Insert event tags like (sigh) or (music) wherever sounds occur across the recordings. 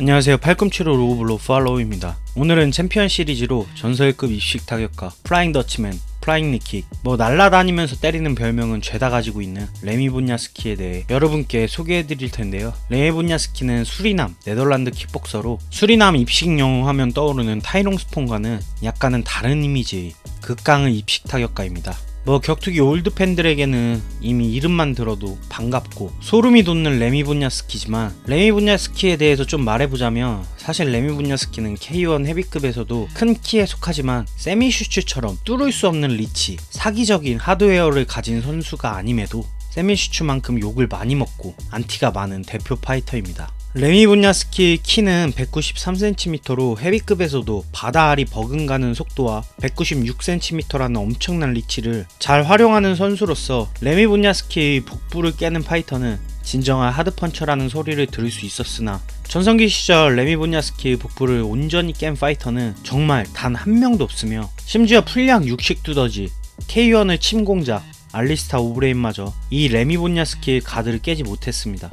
안녕하세요. 팔꿈치로 로브로 팔로우입니다. 오늘은 챔피언 시리즈로 전설급 입식 타격가 플라잉 더치맨, 플라잉 니킥, 뭐 날라다니면서 때리는 별명은 죄다 가지고 있는 레미 본야스키에 대해 여러분께 소개해드릴 텐데요. 레미 본야스키는 수리남, 네덜란드 킥복서로 수리남 입식 영웅 하면 떠오르는 타이롱 스폰과는 약간은 다른 이미지의 극강의 입식 타격가입니다. 뭐 격투기 올드 팬들에게는 이미 이름만 들어도 반갑고 소름이 돋는 레미 분야스키지만 레미 분야스키에 대해서 좀 말해보자면 사실 레미 분야스키는 K1 헤비급에서도 큰 키에 속하지만 세미 슈츠처럼 뚫을 수 없는 리치 사기적인 하드웨어를 가진 선수가 아님에도 세미 슈츠만큼 욕을 많이 먹고 안티가 많은 대표 파이터입니다. 레미 분야스키 키는 193cm로 헤비급에서도 바다 알이 버금가는 속도와 196cm라는 엄청난 리치를 잘 활용하는 선수로서 레미 분야스키의 복부를 깨는 파이터는 진정한 하드펀처라는 소리를 들을 수 있었으나 전성기 시절 레미 본야스키의 복부를 온전히 깬 파이터는 정말 단 한 명도 없으며 심지어 풀량 육식 두더지 K1의 침공자 알리스타 오브레인마저 이 레미 본야스키의 가드를 깨지 못했습니다.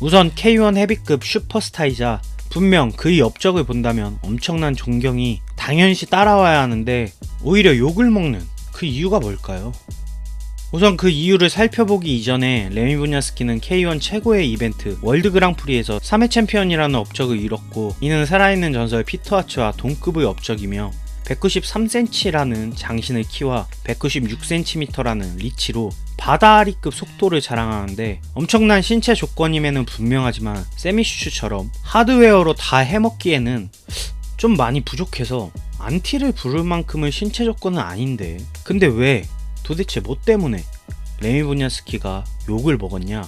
우선 K1 헤비급 슈퍼스타이자 분명 그의 업적을 본다면 엄청난 존경이 당연시 따라와야 하는데 오히려 욕을 먹는 그 이유가 뭘까요? 우선 그 이유를 살펴보기 이전에 레미 부냐스키는 K1 최고의 이벤트 월드 그랑프리에서 3회 챔피언이라는 업적을 이뤘고 이는 살아있는 전설 피터 아츠와 동급의 업적이며 193cm라는 장신의 키와 196cm라는 리치로 바다아리급 속도를 자랑하는데 엄청난 신체 조건임에는 분명하지만 세미슈츠처럼 하드웨어로 다 해먹기에는 좀 많이 부족해서 안티를 부를 만큼의 신체 조건은 아닌데 근데 왜? 도대체 뭐 때문에? 레미 부냐스키가 욕을 먹었냐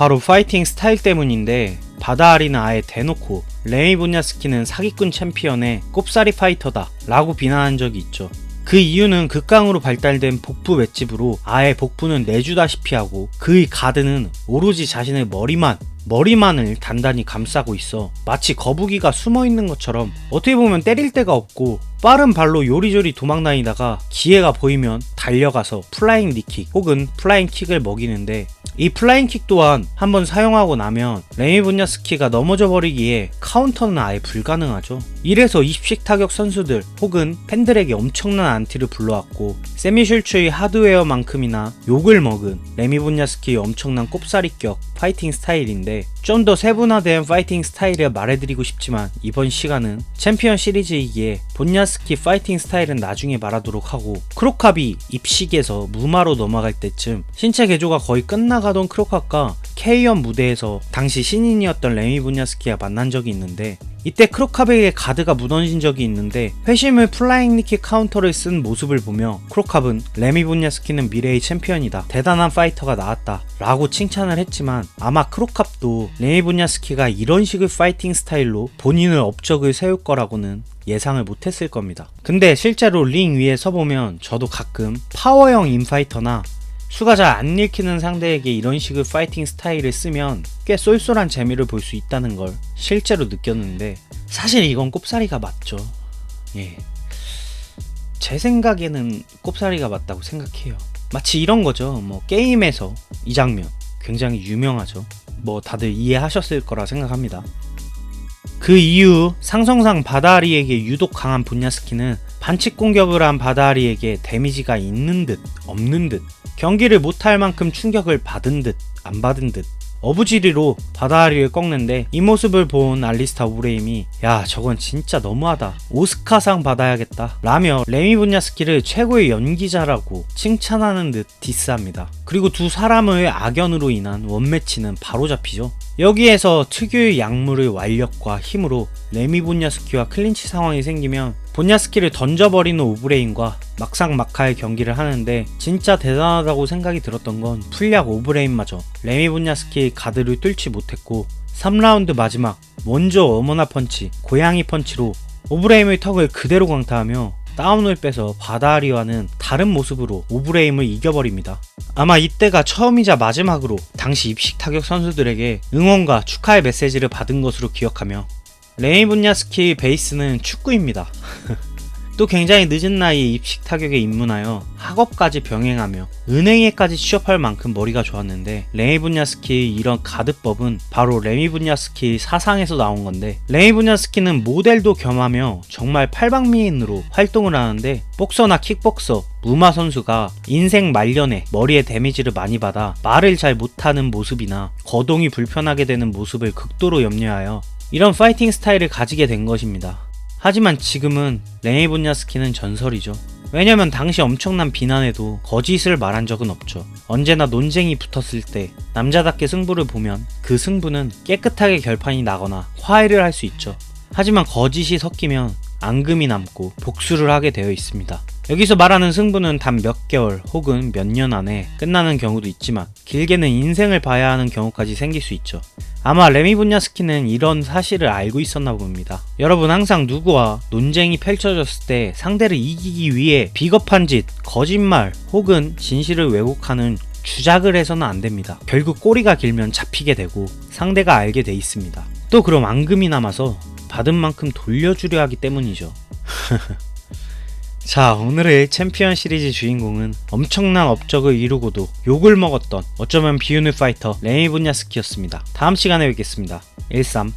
바로 파이팅 스타일 때문인데 바다아리는 아예 대놓고 레미 본야스키는 사기꾼 챔피언의 꼽사리 파이터다 라고 비난한 적이 있죠. 그 이유는 극강으로 발달된 복부 맷집으로 아예 복부는 내주다시피 하고 그의 가드는 오로지 자신의 머리만 머리만을 단단히 감싸고 있어 마치 거북이가 숨어 있는 것처럼 어떻게 보면 때릴 데가 없고 빠른 발로 요리조리 도망다니다가 기회가 보이면 달려가서 플라잉 니킥 혹은 플라잉 킥을 먹이는데 이 플라잉 킥 또한 한번 사용하고 나면 레미 분야스키가 넘어져 버리기에 카운터는 아예 불가능하죠. 이래서 입식 타격 선수들 혹은 팬들에게 엄청난 안티를 불러왔고 세미슐츠의 하드웨어만큼이나 욕을 먹은 레미 분야스키의 엄청난 꼽사리격 파이팅 스타일인데 좀 더 세분화된 파이팅 스타일을 말해드리고 싶지만 이번 시간은 챔피언 시리즈이기에 본야스키 파이팅 스타일은 나중에 말하도록 하고 크로캅이 입식에서 무마로 넘어갈 때쯤 신체 개조가 거의 끝나가던 크로캅과 K1 무대에서 당시 신인이었던 레미 분야스키가 만난 적이 있는데 이때 크로캅에게 가드가 무너진 적이 있는데 회심을 플라잉 니킥 카운터를 쓴 모습을 보며 크로캅은 레미 본야스키는 미래의 챔피언이다 대단한 파이터가 나왔다 라고 칭찬을 했지만 아마 크로캅도 레미 본야스키가 이런 식의 파이팅 스타일로 본인의 업적을 세울 거라고는 예상을 못했을 겁니다. 근데 실제로 링 위에 서보면 저도 가끔 파워형 인파이터나 수가 잘 안 읽히는 상대에게 이런 식의 파이팅 스타일을 쓰면 꽤 쏠쏠한 재미를 볼 수 있다는 걸 실제로 느꼈는데 사실 이건 꼽사리가 맞죠. 예. 제 생각에는 꼽사리가 맞다고 생각해요. 마치 이런 거죠. 뭐 게임에서 이 장면 굉장히 유명하죠. 뭐 다들 이해하셨을 거라 생각합니다. 그 이후 상성상 바다아리에게 유독 강한 분야스키는 반칙 공격을 한 바다아리에게 데미지가 있는 듯 없는 듯 경기를 못할 만큼 충격을 받은 듯 안 받은 듯 어부지리로 바다아리를 꺾는데 이 모습을 본 알리스타 우레임이 야 저건 진짜 너무하다. 오스카상 받아야겠다. 라며 레미 분야스키를 최고의 연기자라고 칭찬하는 듯 디스합니다. 그리고 두 사람의 악연으로 인한 원매치는 바로 잡히죠. 여기에서 특유의 약물의 완력과 힘으로 레미 본야스키와 클린치 상황이 생기면 본야스키를 던져버리는 오브레인과 막상 막하의 경기를 하는데 진짜 대단하다고 생각이 들었던 건 풀약 오브레인마저 레미 본야스키의 가드를 뚫지 못했고 3라운드 마지막 먼저 어머나 펀치, 고양이 펀치로 오브레임의 턱을 그대로 강타하며 다운을 빼서 바다아리와는 다른 모습으로 오브레임을 이겨버립니다. 아마 이때가 처음이자 마지막으로 당시 입식 타격 선수들에게 응원과 축하의 메시지를 받은 것으로 기억하며 레이 분야스키 베이스는 축구입니다. (laughs) 또 굉장히 늦은 나이에 입식 타격에 입문하여 학업까지 병행하며 은행에까지 취업할 만큼 머리가 좋았는데 레미 분야스키의 이런 가드법은 바로 레미 분야스키의 사상에서 나온 건데 레미 분야스키는 모델도 겸하며 정말 팔방미인으로 활동을 하는데 복서나 킥복서, 무마 선수가 인생 말년에 머리에 데미지를 많이 받아 말을 잘 못하는 모습이나 거동이 불편하게 되는 모습을 극도로 염려하여 이런 파이팅 스타일을 가지게 된 것입니다. 하지만 지금은 레이 분야스키는 전설이죠. 왜냐면 당시 엄청난 비난에도 거짓을 말한 적은 없죠. 언제나 논쟁이 붙었을 때 남자답게 승부를 보면 그 승부는 깨끗하게 결판이 나거나 화해를 할 수 있죠. 하지만 거짓이 섞이면 앙금이 남고 복수를 하게 되어 있습니다. 여기서 말하는 승부는 단 몇 개월 혹은 몇 년 안에 끝나는 경우도 있지만 길게는 인생을 봐야 하는 경우까지 생길 수 있죠. 아마 레미 분야스키는 이런 사실을 알고 있었나 봅니다. 여러분 항상 누구와 논쟁이 펼쳐졌을 때 상대를 이기기 위해 비겁한 짓, 거짓말 혹은 진실을 왜곡하는 주작을 해서는 안 됩니다. 결국 꼬리가 길면 잡히게 되고 상대가 알게 돼 있습니다. 또 그럼 앙금이 남아서 받은 만큼 돌려주려 하기 때문이죠. (laughs) 자, 오늘의 챔피언 시리즈 주인공은 엄청난 업적을 이루고도 욕을 먹었던 어쩌면 비우는 파이터 레미 분야스키였습니다. 다음 시간에 뵙겠습니다. 13